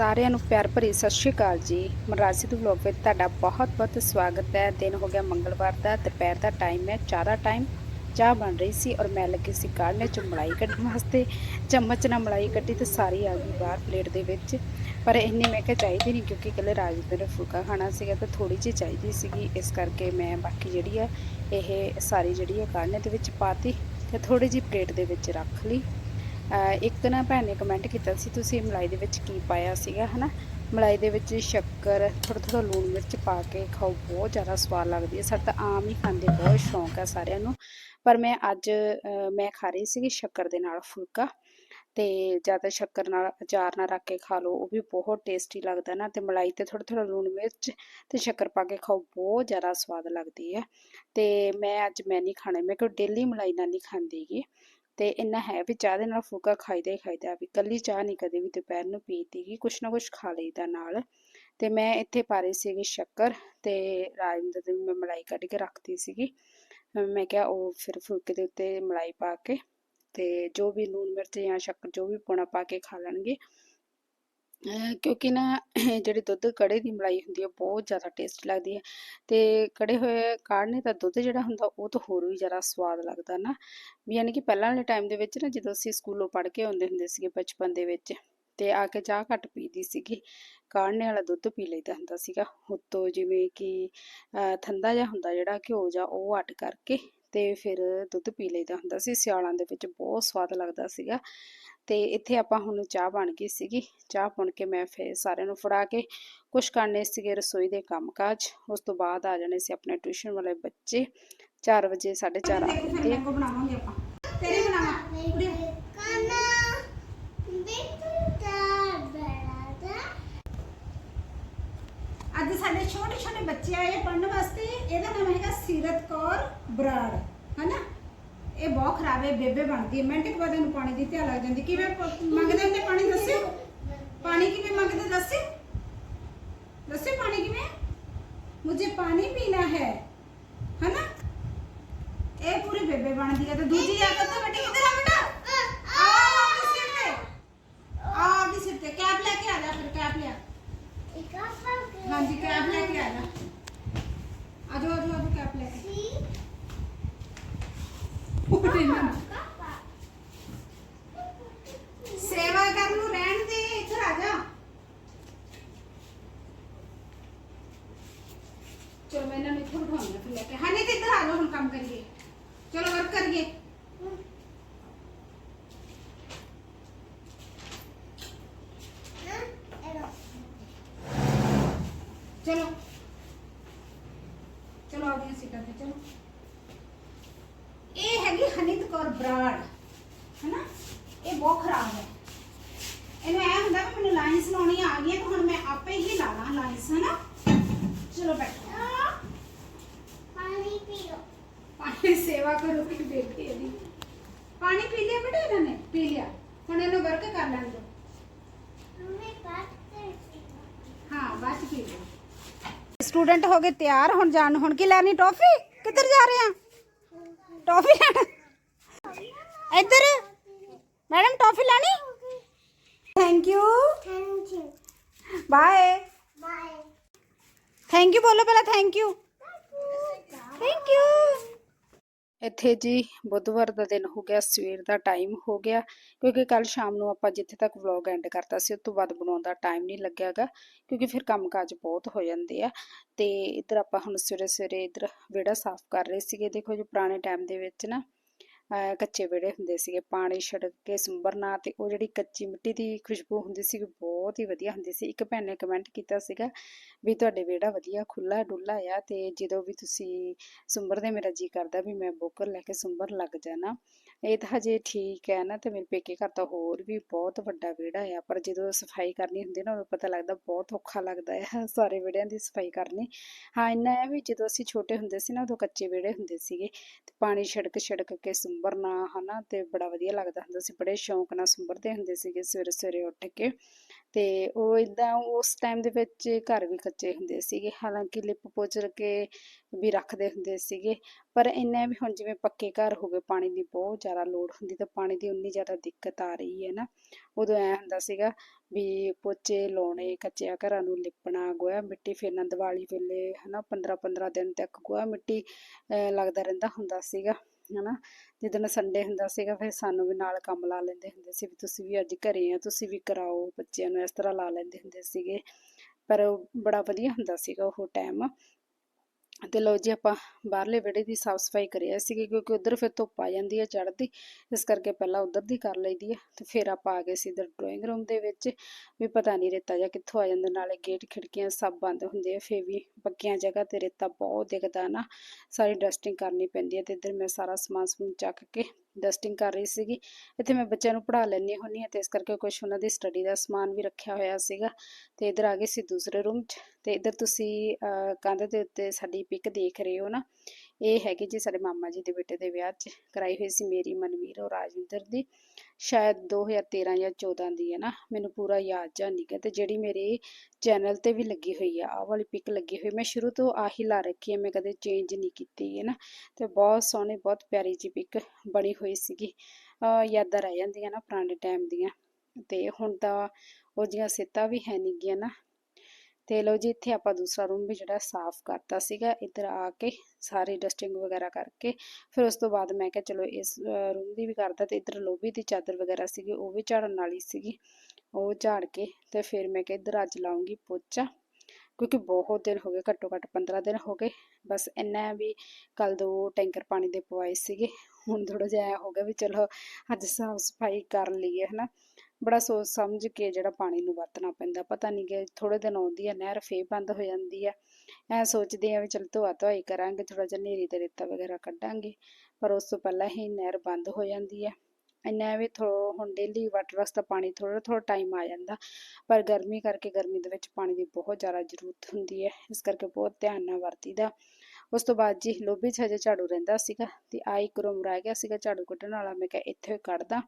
ਸਾਰਿਆਂ ਨੂੰ ਪਿਆਰ ਭਰੀ ਸਤਿ ਸ਼੍ਰੀ ਅਕਾਲ ਜੀ। ਮਰਾਸੀ ਸਿੱਧੂ ਵਲੌਗ ਵਿੱਚ ਤੁਹਾਡਾ ਬਹੁਤ-ਬਹੁਤ ਸਵਾਗਤ ਹੈ। ਦਿਨ ਹੋ ਗਿਆ ਮੰਗਲਵਾਰ ਦਾ, ਦੁਪਹਿਰ ਦਾ ਟਾਈਮ ਹੈ, ਚਾਹ ਦਾ ਟਾਈਮ ਚਾਹ ਬਣ ਰਹੀ ਸੀ ਔਰ ਮੈਂ ਲੱਗੀ ਸੀ ਕਾੜਨੇ ਚ ਮਲਾਈ ਕੱਢਣ ਵਾਸਤੇ। ਚਮਚ ਨਾਲ ਮਲਾਈ ਕੱਢੀ ਤੇ ਸਾਰੀ ਆ ਗਈ ਬਾਹਰ ਪਲੇਟ ਦੇ ਵਿੱਚ। ਪਰ ਇੰਨੀ ਮੈਂ ਕਿਹਾ ਚਾਹੀਦੀ ਨਹੀਂ ਕਿਉਂਕਿ ਕੱਲੇ ਰਾਜਵੀਰ ਫੁਲਕਾ ਖਾਣਾ ਸੀਗਾ ਤਾਂ ਥੋੜੀ ਜਿਹੀ ਚਾਹੀਦੀ ਸੀਗੀ। ਇਸ ਕਰਕੇ ਮੈਂ ਬਾਕੀ ਜਿਹੜੀ ਆ ਇਹ ਸਾਰੀ ਜਿਹੜੀ ਆ ਕਾੜਨੇ ਦੇ ਵਿੱਚ ਪਾਤੀ ਤੇ ਥੋੜੀ ਜਿਹੀ ਪਲੇਟ ਦੇ ਵਿੱਚ ਰੱਖ ਲਈ। ਇੱਕ ਨਾ ਭੈਣ ਨੇ ਕਮੈਂਟ ਕੀਤਾ ਸੀ, ਤੁਸੀਂ ਮਲਾਈ ਦੇ ਵਿੱਚ ਕੀ ਪਾਇਆ ਸੀਗਾ, ਹਨਾ? ਮਲਾਈ ਦੇ ਵਿੱਚ ਸ਼ੱਕਰ ਥੋੜਾ ਥੋੜਾ ਲੂਣ ਮਿਰਚ ਪਾ ਕੇ ਖਾਓ, ਬਹੁਤ ਜ਼ਿਆਦਾ ਸਵਾਦ ਲੱਗਦੀ ਹੈ। ਸਾਡਾ ਤਾਂ ਆਮ ਹੀ ਖਾਂਦੇ, ਬਹੁਤ ਸ਼ੌਂਕ ਹੈ ਸਾਰਿਆਂ ਨੂੰ। ਪਰ ਮੈਂ ਅੱਜ ਮੈਂ ਖਾ ਰਹੀ ਸੀਗੀ ਸ਼ੱਕਰ ਦੇ ਨਾਲ ਫੁਲਕਾ ਤੇ ਜ਼ਿਆਦਾ ਸ਼ੱਕਰ ਨਾਲ ਅਚਾਰ ਨਾਲ ਰੱਖ ਕੇ ਖਾ ਲਓ, ਉਹ ਵੀ ਬਹੁਤ ਟੇਸਟੀ ਲੱਗਦਾ ਨਾ। ਤੇ ਮਲਾਈ ਤੇ ਥੋੜਾ ਥੋੜਾ ਲੂਣ ਮਿਰਚ ਤੇ ਸ਼ੱਕਰ ਪਾ ਕੇ ਖਾਓ, ਬਹੁਤ ਜ਼ਿਆਦਾ ਸਵਾਦ ਲੱਗਦੀ ਹੈ। ਤੇ ਮੈਂ ਅੱਜ ਮੈਂ ਨਹੀਂ ਖਾਣਾ, ਮੈਂ ਕੋਈ ਡੇਲੀ ਮਲਾਈ ਨਾਲ ਨਹੀਂ ਖਾਂਦੀ ਗੀ ਤੇ ਇੰਨਾ ਹੈ ਵੀ ਚਾਹ ਦੇ ਨਾਲ ਫੁਲਕਾ ਖਾਈਦਾ ਹੀ ਖਾਈਦਾ ਵੀ ਕੱਲੀ ਚਾਹ ਨਹੀਂ ਕਦੇ ਵੀ ਦੁਪਹਿਰ ਨੂੰ ਪੀਤੀ ਗੀ, ਕੁਛ ਨਾ ਕੁਛ ਖਾ ਲਈਦਾ ਨਾਲ। ਤੇ ਮੈਂ ਇੱਥੇ ਪਾ ਰਹੀ ਸੀਗੀ ਸ਼ੱਕਰ ਤੇ ਰਾਜਿੰਦਰ ਦੀ ਮੈਂ ਮਲਾਈ ਕੱਢ ਕੇ ਰੱਖਤੀ ਸੀਗੀ। ਮੈਂ ਕਿਹਾ ਉਹ ਫਿਰ ਫੁਲਕੇ ਦੇ ਉੱਤੇ ਮਲਾਈ ਪਾ ਕੇ ਤੇ ਜੋ ਵੀ ਲੂਣ ਮਿਰਚ ਜਾਂ ਸ਼ੱਕਰ ਜੋ ਵੀ ਪਾਉਣਾ ਪਾ ਕੇ ਖਾ ਲੈਣਗੇ। ਕਿਉਂਕਿ ਨਾ ਜਿਹੜੀ ਦੁੱਧ ਕੜੇ ਦੀ ਮਲਾਈ ਹੁੰਦੀ ਹੈ ਬਹੁਤ ਜ਼ਿਆਦਾ ਟੇਸਟੀ ਲੱਗਦੀ ਹੈ ਤੇ ਕੜੇ ਹੋਏ ਕਾੜਨੇ ਦਾ ਦੁੱਧ ਜਿਹੜਾ ਹੁੰਦਾ, ਉਹ ਤਾਂ ਹੋਰ ਵੀ ਜ਼ਿਆਦਾ ਸਵਾਦ ਲੱਗਦਾ ਨਾ। ਵੀ ਯਾਨੀ ਕਿ ਪਹਿਲਾਂ ਵਾਲੇ ਟਾਈਮ ਦੇ ਵਿੱਚ ਨਾ, ਜਦੋਂ ਅਸੀਂ ਸਕੂਲੋਂ ਪੜ੍ਹ ਕੇ ਆਉਂਦੇ ਹੁੰਦੇ ਸੀਗੇ ਬਚਪਨ ਦੇ ਵਿੱਚ, ਤੇ ਆ ਕੇ ਚਾਹ ਘੱਟ ਪੀਦੀ ਸੀਗੀ ਕਾੜਨੇ ਵਾਲਾ ਦੁੱਧ ਪੀ ਲਈਦਾ ਹੁੰਦਾ ਸੀਗਾ। ਉੱਤੋਂ ਜਿਵੇਂ ਕਿ ਅਹ ਠੰਡਾ ਜਿਹਾ ਹੁੰਦਾ, ਜਿਹੜਾ ਘਿਓ ਜਾਂ ਉਹ ਅੱਡ ਕਰਕੇ ਤੇ ਫਿਰ ਦੁੱਧ ਪੀ ਲਈਦਾ ਹੁੰਦਾ ਸੀ ਸਿਆਲਾਂ ਦੇ ਵਿੱਚ ਬਹੁਤ ਸਵਾਦ ਲੱਗਦਾ ਸੀਗਾ। ਤੇ ਇੱਥੇ ਆਪਾਂ ਹੁਣ ਚਾਹ ਬਣ ਗਈ ਸੀਗੀ। ਚਾਹ ਪੁਣ ਕੇ ਮੈਂ ਫਿਰ ਸਾਰਿਆਂ ਨੂੰ ਫੜਾ ਕੇ ਕੁਛ ਕਰਨੇ ਸੀਗੇ ਰਸੋਈ ਦੇ ਕੰਮਕਾਜ। ਉਸ ਤੋਂ ਬਾਅਦ ਆ ਜਾਣੇ ਸੀ ਆਪਣੇ ਟਿਊਸ਼ਨ ਵਾਲੇ ਬੱਚੇ। 4 ਵਜੇ 4:30 ਆ ਜਾਂਦੇ ਆ ਮੈਂਗੋ ਬਣਾਵਾਂਗੇ ਆਪਾਂ। ਤੇਰੇ ਬਣਾਵਾ? ਕੁੜੀ ਅੱਜ ਸਾਡੇ ਛੋਟੇ ਛੋਟੇ ਬੱਚੇ ਆਏ ਪੜਨ ਵਾਸਤੇ। ਇਹਦਾ ਨਾਮ ਹੈਗਾ ਸੀਰਤ ਕੌਰ ਬਰਾੜ, ਹਨਾ? ਇਹ ਬਹੁਤ ਖਰਾਬ ਹੈ, ਬੇਬੇ ਬਣਦੀ ਹੈ। ਮਿੰਟ ਕੁ ਬਾਅਦ ਇਹਨੂੰ ਪਾਣੀ ਦੀ ਧਿਆ ਲੱਗ ਜਾਂਦੀ। ਕਿਵੇਂ ਪ- ਮੰਗਦੇ ਹੁੰਦੇ ਪਾਣੀ? ਦੱਸਿਓ। ਪਾਣੀ ਕਿਵੇਂ ਮੰਗਦੇ? ਦੱਸਿਓ। ਦੱਸਿਓ ਪਾਣੀ ਕਿਵੇਂ? ਮੁਝੇ ਪਾਣੀ ਪੀਣਾ ਹੈ, ਹਨਾ? ਇਹ ਪੂਰੀ ਬੇਬੇ ਬਣਦੀ ਹੈ। ਤੇ ਦੂਜੀ ਆ ਕਿੱਥੇ ਬੈਠੀ ਕਿੱਧਰ ਆ ਬੇਟਾ? ਆ ਗਈ ਸਿਰ ਤੇ। ਆ ਗਈ ਸਿਰ ਤੇ। ਕੈਪ ਲੈ ਕੇ ਆ ਜਾ ਫਿਰ, ਕੈਪ ਲਿਆ। ਹਾਂਜੀ ਕੈਪ ਲੈ ਕੇ ਆ ਜਾ ਆ ਜਾਓ ਆ ਜਾਓ ਆ ਜਾਓ ਕੈਪ ਲੈ ਕੇ ਉੱਠੇ ਨਾ ਸੇਵਾ ਕਰਨ ਨੂੰ ਰਹਿਣ ਦੇ ਇੱਧਰ ਆ ਜਾ ਚਲੋ ਮੈਂ ਇਹਨਾਂ ਨੂੰ ਇੱਥੇ ਬਿਠਾਉਂਦੀ ਹਾਂ ਫਿਰ ਲੈ ਕੇ ਹਾਂ ਨਹੀਂ ਤੇ ਇੱਧਰ ਆ ਜਾਓ ਹੁਣ ਕੰਮ ਕਰੀਏ ਚਲੋ ਵਰਕ ਕਰੀਏ ਚਲੋ ਚਲੋ ਆ ਗਏ ਸੀਟਾਂ ਤੇ ਚਲੋ ਇਹ ਹੈਗੀ ਹਨੀਤ ਕੌਰ ਬਰਾੜ ਹੈਨਾ? ਇਹ ਬਹੁਤ ਖਰਾਬ ਹੈ। ਇਹਨੂੰ ਐ ਹੁੰਦਾ ਵੀ ਮੈਨੂੰ ਲਾਈਨਸ ਲਾਉਣੀਆਂ ਆ ਗਈਆਂ ਤਾਂ ਹੁਣ ਮੈਂ ਆਪੇ ਹੀ ਲਾ ਲਾਂ ਲਾਈਨਸ ਹੈਨਾ? ਚਲੋ ਬੈਠੋ। ਪਾਣੀ ਸੇਵਾ ਕਰੋ ਕਿ ਬੇਟੀ ਇਹਦੀ। ਪਾਣੀ ਪੀ ਲਿਆ ਬੇਟਾ ਇਹਨਾਂ ਨੇ? ਪੀ ਲਿਆ। ਹੁਣ ਇਹਨੂੰ ਵਰਕ ਕਰ ਲੈਣ ਦਿਓ। ਹਾਂ ਬਸ ਪੀ ਲਿਆ ਸਟੂਡੈਂਟ ਹੋ ਗਏ ਤਿਆਰ ਹੁਣ ਜਾਣ। ਹੁਣ ਕੀ ਲੈਣੀ ਟੌਫੀ? ਕਿੱਧਰ ਜਾ ਰਹੇ ਆ? ਟੌਫੀ ਲੈਣ। ਇੱਧਰ। ਮੈਡਮ ਟੌਫੀ ਲੈਣੀ? Thank you bye thank you ਬੋਲੋ ਪਹਿਲਾਂ ਥੈਂਕ ਯੂ ਥੈਂਕ ਯੂ ਇੱਥੇ ਜੀ ਬੁੱਧਵਾਰ ਦਾ ਦਿਨ ਹੋ ਗਿਆ, ਸਵੇਰ ਦਾ ਟਾਈਮ ਹੋ ਗਿਆ, ਕਿਉਂਕਿ ਕੱਲ ਸ਼ਾਮ ਨੂੰ ਆਪਾਂ ਜਿੱਥੇ ਤੱਕ ਵਲੌਗ ਐਂਡ ਕਰਤਾ ਸੀ, ਉਸ ਤੋਂ ਬਾਅਦ ਬਣਾਉਣ ਦਾ ਟਾਈਮ ਨਹੀਂ ਲੱਗਿਆਗਾ, ਕਿਉਂਕਿ ਫਿਰ ਕੰਮਕਾਜ ਬਹੁਤ ਹੋ ਜਾਂਦੇ ਆ। ਤੇ ਇੱਧਰ ਆਪਾਂ ਹੁਣ ਸਵੇਰੇ ਸਵੇਰੇ ਇੱਧਰ ਵਿਹੜਾ ਸਾਫ਼ ਕਰ ਰਹੇ ਸੀਗੇ, ਦੇਖੋ ਜੀ ਪੁਰਾਣੇ ਟਾਈਮ ਦੇ ਵਿੱਚ ਨਾ। ਕੱਚੇ ਵਿਹੜੇ ਹੁੰਦੇ ਸੀਗੇ, ਪਾਣੀ ਛਿੜਕ ਕੇ ਸੁੰਬਰਨਾ ਤੇ ਉਹ ਜਿਹੜੀ ਕੱਚੀ ਮਿੱਟੀ ਦੀ ਖੁਸ਼ਬੂ ਹੁੰਦੀ ਸੀ ਬਹੁਤ ਹੀ ਵਧੀਆ ਹੁੰਦੀ ਸੀ। ਇੱਕ ਭੈਣ ਨੇ ਕਮੈਂਟ ਕੀਤਾ ਸੀਗਾ ਵੀ ਤੁਹਾਡੇ ਵਿਹੜਾ ਵਧੀਆ ਖੁੱਲਾ ਡੁੱਲਾ ਆ ਤੇ ਜਦੋਂ ਵੀ ਤੁਸੀਂ ਸੁੰਬਰਦੇ ਮੇਰਾ ਜੀ ਕਰਦਾ ਵੀ ਮੈਂ ਬੋਕਰ ਲੈ ਕੇ ਸੁੰਬਰ ਲੱਗ ਜਾਣਾ ਇਹ ਤਾਂ ਹਜੇ ਠੀਕ ਹੈ ਨਾ, ਤੇ ਮੇਰੇ ਪੇਕੇ ਘਰ ਤਾਂ ਹੋਰ ਵੀ ਬਹੁਤ ਵੱਡਾ ਵਿਹੜਾ ਆ, ਪਰ ਜਦੋਂ ਸਫ਼ਾਈ ਕਰਨੀ ਹੁੰਦੀ ਨਾ, ਉਦੋਂ ਪਤਾ ਲੱਗਦਾ ਬਹੁਤ ਔਖਾ ਲੱਗਦਾ ਹੈ ਸਾਰੇ ਵਿਹੜਿਆਂ ਦੀ ਸਫ਼ਾਈ ਕਰਨੀ। ਹਾਂ, ਇੰਨਾ ਹੈ ਵੀ ਜਦੋਂ ਅਸੀਂ ਛੋਟੇ ਹੁੰਦੇ ਸੀ ਨਾ, ਉਦੋਂ ਕੱਚੇ ਵਿਹੜੇ ਹੁੰਦੇ ਸੀਗੇ, ਤੇ ਪਾਣੀ ਛਿੜਕ ਛਿੜਕ ਕੇ ਸੁੰਬਰਨਾ ਹਨਾ, ਤੇ ਬੜਾ ਵਧੀਆ ਲੱਗਦਾ ਹੁੰਦਾ ਸੀ, ਬੜੇ ਸ਼ੌਂਕ ਨਾਲ ਸੁੰਬਰਦੇ ਹੁੰਦੇ ਸੀਗੇ ਸਵੇਰੇ ਸਵੇਰੇ ਉੱਠ ਕੇ। ਤੇ ਉਹ ਇਦਾਂ ਉਸ ਟਾਈਮ ਦੇ ਵਿੱਚ ਘਰ ਵੀ ਕੱਚੇ ਹੁੰਦੇ ਸੀਗੇ, ਹਾਲਾਂਕਿ ਲਿਪ ਪੋਚਰ ਕੇ ਵੀ ਰੱਖਦੇ ਹੁੰਦੇ ਸੀਗੇ, ਪਰ ਇੰਨਾ ਵੀ ਹੁਣ ਜਿਵੇਂ ਪੱਕੇ ਘਰ ਹੋ ਗਏ, ਪਾਣੀ ਦੀ ਬਹੁਤ ਜ਼ਿਆਦਾ ਲੋੜ ਹੁੰਦੀ ਤਾਂ ਪਾਣੀ ਦੀ ਉਨੀ ਜ਼ਿਆਦਾ ਦਿੱਕਤ ਆ ਰਹੀ ਹੈ ਨਾ, ਉਦੋਂ ਐ ਹੁੰਦਾ ਸੀਗਾ ਵੀ ਪੋਚੇ ਲਾਉਣੇ, ਕੱਚਿਆਂ ਘਰਾਂ ਨੂੰ ਲਿਪਣਾ, ਗੋਹਾ ਮਿੱਟੀ ਫੇਰਨਾ, ਦੀਵਾਲੀ ਵੇਲੇ ਹਨਾ 15 15 ਦਿਨ ਤੱਕ ਗੋਹਾ ਮਿੱਟੀ ਲੱਗਦਾ ਰਹਿੰਦਾ ਹੁੰਦਾ ਸੀਗਾ, ਹਨਾ। ਜਿੱਦਣ ਸੰਡੇ ਹੁੰਦਾ ਸੀਗਾ, ਫਿਰ ਸਾਨੂੰ ਵੀ ਨਾਲ ਕੰਮ ਲਾ ਲੈਂਦੇ ਹੁੰਦੇ ਸੀ ਵੀ ਤੁਸੀਂ ਵੀ ਅੱਜ ਘਰੇ ਆ, ਤੁਸੀਂ ਵੀ ਕਰਾਓ, ਬੱਚਿਆਂ ਨੂੰ ਇਸ ਤਰ੍ਹਾਂ ਲਾ ਲੈਂਦੇ ਹੁੰਦੇ ਸੀਗੇ। ਪਰ ਬੜਾ ਵਧੀਆ ਹੁੰਦਾ ਸੀਗਾ ਉਹ ਟਾਈਮ ਤੇ ਲਓ ਜੀ ਆਪਾਂ ਬਾਹਰਲੇ ਵਿਹੜੇ ਦੀ ਸਾਫ਼ ਸਫ਼ਾਈ ਕਰਿਆ ਸੀਗੀ ਕਿਉਂਕਿ ਉਧਰ ਫਿਰ ਧੁੱਪ ਆ ਜਾਂਦੀ ਹੈ ਚੜ੍ਹਦੀ, ਇਸ ਕਰਕੇ ਪਹਿਲਾਂ ਉਧਰ ਦੀ ਕਰ ਲਈਦੀ ਹੈ ਤੇ ਫਿਰ ਆਪਾਂ ਆ ਗਏ ਸੀ ਇਧਰ ਡਰਾਇੰਗ ਰੂਮ ਦੇ ਵਿੱਚ, ਵੀ ਪਤਾ ਨਹੀਂ ਰੇਤਾ ਜਾਂ ਕਿੱਥੋਂ ਆ ਜਾਂਦਾ, ਨਾਲੇ ਗੇਟ ਖਿੜਕੀਆਂ ਸਭ ਬੰਦ ਹੁੰਦੇ ਆ, ਫਿਰ ਵੀ ਪੱਕੀਆਂ ਜਗ੍ਹਾ ਤੇ ਰੇਤਾ ਬਹੁਤ ਦਿਖਦਾ ਨਾ, ਸਾਰੀ ਡਸਟਿੰਗ ਕਰਨੀ ਪੈਂਦੀ ਹੈ ਤੇ ਇਧਰ ਮੈਂ ਸਾਰਾ ਸਮਾਨ ਸਮੂਨ ਚੱਕ ਕੇ ਡਸਟਿੰਗ ਕਰ ਰਹੀ ਸੀਗੀ। ਇੱਥੇ ਮੈਂ ਬੱਚਿਆਂ ਨੂੰ ਪੜ੍ਹਾ ਲੈਂਦੀ ਹੁੰਦੀ ਹਾਂ ਤੇ ਇਸ ਕਰਕੇ ਕੁਝ ਉਹਨਾਂ ਦੀ ਸਟੱਡੀ ਦਾ ਸਮਾਨ ਵੀ ਰੱਖਿਆ ਹੋਇਆ ਸੀਗਾ। ਤੇ ਇਧਰ ਆ ਗਏ ਸੀ ਦੂਸਰੇ ਰੂਮ 'ਚ। ਤੇ ਇਧਰ ਤੁਸੀਂ ਅਹ, ਕੰਧ ਦੇ ਉੱਤੇ ਸਾਡੀ ਪਿਕ ਦੇਖ ਰਹੇ ਹੋ ਨਾ? ਇਹ ਹੈਗੀ ਜੀ ਸਾਡੇ ਮਾਮਾ ਜੀ ਦੇ ਬੇਟੇ ਦੇ ਵਿਆਹ 'ਚ। ਕਰਾਈ ਹੋਈ ਸੀ ਮੇਰੀ ਮਨਵੀਰ ਔਰ ਰਾਜਵਿੰਦਰ ਦੀ। ਸ਼ਾਇਦ 2013 ਜਾਂ 14 ਦੀ ਹੈ ਨਾ, ਮੈਨੂੰ ਪੂਰਾ ਯਾਦ ਜਾਂ ਨਹੀਂ ਗਾ ਤੇ ਜਿਹੜੀ ਮੇਰੇ ਚੈਨਲ ਤੇ ਵੀ ਲੱਗੀ ਹੋਈ ਆ, ਆਹ ਵਾਲੀ ਪਿਕ ਲੱਗੀ ਹੋਈ, ਮੈਂ ਸ਼ੁਰੂ ਤੋਂ ਆਹੀ ਲਾ ਰੱਖੀ ਹੈ ਮੈਂ ਕਦੇ ਚੇਂਜ ਨਹੀਂ ਕੀਤੀ ਹੈ ਨਾ, ਤੇ ਬਹੁਤ ਸੋਹਣੀ, ਬਹੁਤ ਪਿਆਰੀ ਜੀ ਪਿਕ ਬਣੀ ਹੋਈ ਸੀਗੀ ਯਾਦਾਂ ਰਹਿ ਜਾਂਦੀਆਂ ਨਾ ਪੁਰਾਣੇ ਟਾਈਮ ਦੀਆਂ, ਤੇ ਹੁਣ ਤਾਂ ਉਹ ਜੀਆਂ ਸਿੱਤਾਂ ਵੀ ਹੈ ਨਹੀਂ ਗੀਆਂ ਨਾ ਤੇ ਲਓ ਜੀ, ਇੱਥੇ ਆਪਾਂ ਦੂਸਰਾ ਰੂਮ ਵੀ ਜਿਹੜਾ ਸਾਫ਼ ਕਰਤਾ ਸੀਗਾ, ਇੱਧਰ ਆ ਕੇ ਸਾਰੀ ਡਸਟਿੰਗ ਵਗੈਰਾ ਕਰਕੇ, ਫਿਰ ਉਸ ਤੋਂ ਬਾਅਦ ਮੈਂ ਕਿਹਾ ਚਲੋ ਇਸ ਰੂਮ ਦੀ ਵੀ ਕਰਦਾ ਤੇ ਇੱਧਰ ਲੋਬੀ ਦੀ ਚਾਦਰ ਵਗੈਰਾ ਸੀਗੀ, ਉਹ ਵੀ ਝਾੜਨ ਵਾਲੀ ਸੀਗੀ, ਉਹ ਝਾੜ ਕੇ ਤੇ ਫਿਰ ਮੈਂ ਕਿਹਾ ਇੱਧਰ ਅੱਜ ਲਾਉਂਗੀ ਪੋਚਾ, ਕਿਉਂਕਿ ਬਹੁਤ ਦਿਨ ਹੋ ਗਏ, ਘੱਟੋ ਘੱਟ 15 ਦਿਨ ਹੋ ਗਏ, ਬਸ ਇੰਨਾ ਵੀ ਕੱਲ ਦੋ ਟੈਂਕਰ ਪਾਣੀ ਦੇ ਪਵਾਏ ਸੀਗੇ, ਹੁਣ ਥੋੜਾ ਜਿਹਾ ਐਂ ਹੋ ਗਿਆ ਵੀ ਚਲੋ ਅੱਜ ਸਾਫ਼ ਸਫ਼ਾਈ ਕਰ ਲਈਏ, ਹਨਾ। ਬੜਾ ਸੋਚ ਸਮਝ ਕੇ ਜਿਹੜਾ ਪਾਣੀ ਨੂੰ ਵਰਤਣਾ ਪੈਂਦਾ, ਪਤਾ ਨਹੀਂ ਕਿ ਥੋੜੇ ਦਿਨ ਆਉਂਦੀ ਹੈ ਨਹਿਰ ਫੇਰ ਬੰਦ ਹੋ ਜਾਂਦੀ ਹੈ ਐ ਸੋਚਦੇ ਆ ਵੀ ਚਲ ਧੋਆ ਧੋਈ ਕਰਾਂਗੇ ਥੋੜਾ ਜਿਹਾ ਨੇਰੀ ਤੇ ਰੇਤਾ ਵਗੈਰਾ ਕੱਢਾਂਗੇ, ਪਰ ਉਸ ਤੋਂ ਪਹਿਲਾਂ ਹੀ ਨਹਿਰ ਬੰਦ ਹੋ ਜਾਂਦੀ ਹੈ ਇੰਨਾ ਵੀ ਥੋ, ਹੁਣ ਡੇਲੀ ਵਾਟਰ ਵਾਸਤੇ ਪਾਣੀ ਥੋੜਾ ਥੋੜਾ ਟਾਈਮ ਆ ਜਾਂਦਾ, ਪਰ ਗਰਮੀ ਕਰਕੇ ਗਰਮੀ ਦੇ ਵਿੱਚ ਪਾਣੀ ਦੀ ਬਹੁਤ ਜ਼ਿਆਦਾ ਜ਼ਰੂਰਤ ਹੁੰਦੀ ਹੈ ਇਸ ਕਰਕੇ ਬਹੁਤ ਧਿਆਨ ਨਾਲ ਵਰਤੀਦਾ। ਉਸ ਤੋਂ ਬਾਅਦ ਜੀ ਲੋਬੀ 'ਚ ਹਜੇ ਝਾੜੂ ਰਹਿੰਦਾ ਸੀਗਾ, ਤੇ ਆ ਇੱਕ ਰੂਮ ਰਹਿ ਗਿਆ ਸੀਗਾ ਝਾੜੂ ਕੱਢਣ ਵਾਲਾ, ਮੈਂ ਕਿਹਾ ਇੱਥੇ ਕੱਢਦਾ।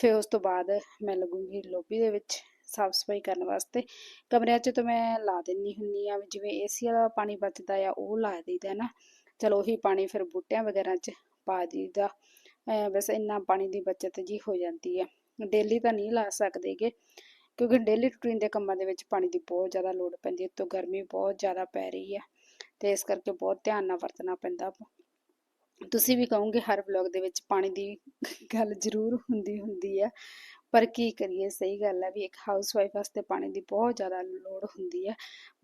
ਫਿਰ ਉਸ ਤੋਂ ਬਾਅਦ ਮੈਂ ਲੱਗੂੰਗੀ ਲੋਬੀ ਦੇ ਵਿੱਚ ਸਾਫ਼ ਸਫ਼ਾਈ ਕਰਨ ਵਾਸਤੇ। ਕਮਰਿਆਂ 'ਚ ਤਾਂ ਮੈਂ ਲਾ ਦਿੰਨੀ ਹੁੰਨੀ ਆ ਜਿਵੇਂ ਏਸੀ ਵਾਲਾ ਪਾਣੀ ਬਚਦਾ ਆ, ਉਹ ਲਾ ਦਈਦਾ ਨਾ। ਚਲੋ ਉਹੀ ਪਾਣੀ ਫਿਰ ਬੂਟਿਆਂ ਵਗੈਰਾ 'ਚ ਪਾ ਦਈਦਾ। ਅਹ ਬਸ ਇੰਨਾ ਪਾਣੀ ਦੀ ਬਚਤ ਜੀ ਹੋ ਜਾਂਦੀ ਹੈ ਡੇਲੀ ਤਾਂ ਨਹੀਂ ਲਾ ਸਕਦੇਗੇ, ਕਿਉਂਕਿ ਡੇਲੀ ਰੂਟੀਨ ਦੇ ਕੰਮਾਂ ਦੇ ਵਿੱਚ ਪਾਣੀ ਦੀ ਬਹੁਤ ਜ਼ਿਆਦਾ ਲੋੜ ਪੈਂਦੀ ਹੈ। ਤੋਂ ਗਰਮੀ ਬਹੁਤ ਜ਼ਿਆਦਾ ਪੈ ਰਹੀ ਹੈ ਤੇ ਇਸ ਕਰਕੇ ਬਹੁਤ ਧਿਆਨ ਨਾਲ ਵਰਤਣਾ ਪੈਂਦਾ ਤੁਸੀਂ ਵੀ ਕਹੋਗੇ ਹਰ ਵਲੌਗ ਦੇ ਵਿੱਚ ਪਾਣੀ ਦੀ ਗੱਲ ਜ਼ਰੂਰ ਹੁੰਦੀ ਹੁੰਦੀ ਆ। ਪਰ ਕੀ ਕਰੀਏ, ਸਹੀ ਗੱਲ ਹੈ ਵੀ ਇੱਕ ਹਾਊਸ ਵਾਈਫ ਵਾਸਤੇ ਪਾਣੀ ਦੀ ਬਹੁਤ ਜ਼ਿਆਦਾ ਲੋੜ ਹੁੰਦੀ ਹੈ